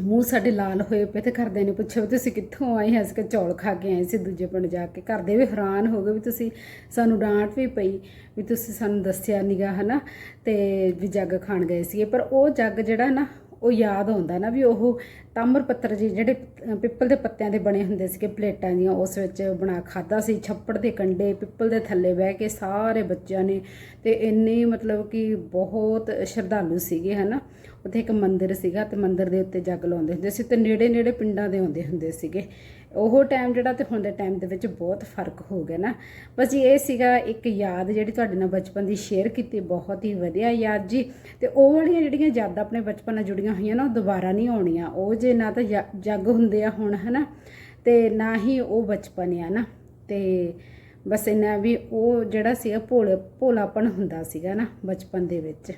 ਮੂੰਹ ਸਾਡੇ ਲਾਲ ਹੋਏ ਪਏ ਤੇ ਘਰਦਿਆਂ ਨੇ ਪੁੱਛਿਆ ਵੀ ਤੁਸੀਂ ਕਿੱਥੋਂ ਆਏ ਹੱਸ ਕੇ ਚੌਲ ਖਾ ਕੇ ਆਏ ਸੀ ਦੂਜੇ ਪਿੰਡ ਜਾ ਕੇ। ਘਰਦੇ ਵੀ ਹੈਰਾਨ ਹੋ ਗਏ ਵੀ ਤੁਸੀਂ ਸਾਨੂੰ ਡਾਂਟ ਵੀ ਪਈ ਵੀ ਤੁਸੀਂ ਸਾਨੂੰ ਦੱਸਿਆ ਨੀਗਾ, ਹਨਾ? ਤੇ ਵੀ ਜੱਗ ਖਾਣ ਗਏ ਸੀਗੇ। ਪਰ ਉਹ ਜੱਗ ਜਿਹੜਾ ਨਾ ਉਹ ਯਾਦ ਆਉਂਦਾ ਨਾ ਵੀ ਉਹ ਤਾਮਰ ਪੱਤਰ ਜੀ ਜਿਹੜੇ ਪਿੱਪਲ ਦੇ ਪੱਤਿਆਂ ਦੇ ਬਣੇ ਹੁੰਦੇ ਸੀਗੇ ਪਲੇਟਾਂ ਦੀਆਂ, ਉਸ ਵਿੱਚ ਬਣਾ ਖਾਦਾ ਸੀ, ਛੱਪੜ ਦੇ ਕੰਡੇ ਪਿੱਪਲ ਦੇ ਥੱਲੇ ਬਹਿ ਕੇ ਸਾਰੇ ਬੱਚਿਆਂ ਨੇ ਤੇ ਇੰਨੇ ਮਤਲਬ ਕਿ ਬਹੁਤ ਸ਼ਰਧਾਲੂ ਸੀਗੇ, ਹਨਾ। ਉੱਥੇ ਇੱਕ ਮੰਦਿਰ ਸੀਗਾ ਤੇ ਮੰਦਿਰ ਦੇ ਉੱਤੇ ਜੱਗ ਲਾਉਂਦੇ ਹੁੰਦੇ ਸੀ ਤੇ ਨੇੜੇ ਨੇੜੇ ਪਿੰਡਾਂ ਦੇ ਆਉਂਦੇ ਹੁੰਦੇ ਸੀਗੇ। ਉਹ ਟਾਈਮ ਜਿਹੜਾ ਤੇ ਹੁਣ ਦੇ ਟਾਈਮ ਦੇ ਵਿੱਚ ਬਹੁਤ ਫ਼ਰਕ ਹੋ ਗਿਆ ਨਾ। ਬਸ ਜੀ, ਇਹ ਸੀਗਾ ਇੱਕ ਯਾਦ ਜਿਹੜੀ ਤੁਹਾਡੇ ਨਾਲ ਬਚਪਨ ਦੀ ਸ਼ੇਅਰ ਕੀਤੀ, ਬਹੁਤ ਹੀ ਵਧੀਆ ਯਾਦ ਜੀ। ਤੇ ਉਹ ਵਾਲੀਆਂ ਜਿਹੜੀਆਂ ਯਾਦਾਂ ਆਪਣੇ ਬਚਪਨ ਨਾਲ ਜੁੜੀਆਂ ਹੋਈਆਂ ਨਾ, ਉਹ ਦੁਬਾਰਾ ਨਹੀਂ ਆਉਣੀਆਂ। ਉਹ ਜੇ ਨਾ ਤਾਂ ਜ- ਜੱਗ ਹੁੰਦੇ ਆ ਹੁਣ, ਹਨਾ। ਤੇ ਨਾ ਹੀ ਉਹ ਬਚਪਨ ਆ ਨਾ। ਤੇ ਬਸ ਇੰਨਾ ਵੀ ਉਹ ਜਿਹੜਾ ਸੀਗਾ ਭੋਲੇ ਭੋਲਾਪਨ ਹੁੰਦਾ ਸੀਗਾ ਨਾ ਬਚਪਨ ਦੇ ਵਿੱਚ।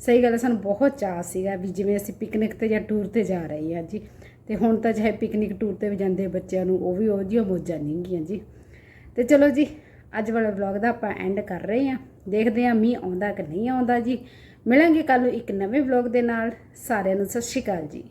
ਸਹੀ ਗੱਲ ਹੈ ਸਾਨੂੰ ਬਹੁਤ ਚਾਅ ਸੀਗਾ ਵੀ ਜਿਵੇਂ ਅਸੀਂ ਪਿਕਨਿਕ ਤੇ ਜਾਂ ਟੂਰ ਤੇ ਜਾ ਰਹੇ ਹਾਂ ਜੀ। ਤੇ ਹੁਣ ਤਾਂ ਚਾਹੇ ਪਿਕਨਿਕ ਟੂਰ ਤੇ ਵੀ ਜਾਂਦੇ ਬੱਚਿਆਂ ਨੂੰ, ਉਹ ਵੀ ਉਹ ਜਿਹੀਆਂ ਮੌਜਾਂ ਨਹੀਂ ਗੀਆਂ ਜੀ। ਤੇ ਚਲੋ ਜੀ, ਅੱਜ ਵਾਲੇ ਵਲੌਗ ਦਾ ਆਪਾਂ ਐਂਡ ਕਰ ਰਹੇ ਹਾਂ। ਦੇਖਦੇ ਹਾਂ ਮੀਂਹ ਆਉਂਦਾ ਕਿ ਨਹੀਂ ਆਉਂਦਾ ਜੀ। ਮਿਲਾਂਗੇ ਕੱਲ ਨੂੰ ਇੱਕ ਨਵੇਂ ਵਲੌਗ ਦੇ ਨਾਲ। ਸਾਰਿਆਂ ਨੂੰ ਸਤਿ ਸ਼੍ਰੀ ਅਕਾਲ ਜੀ।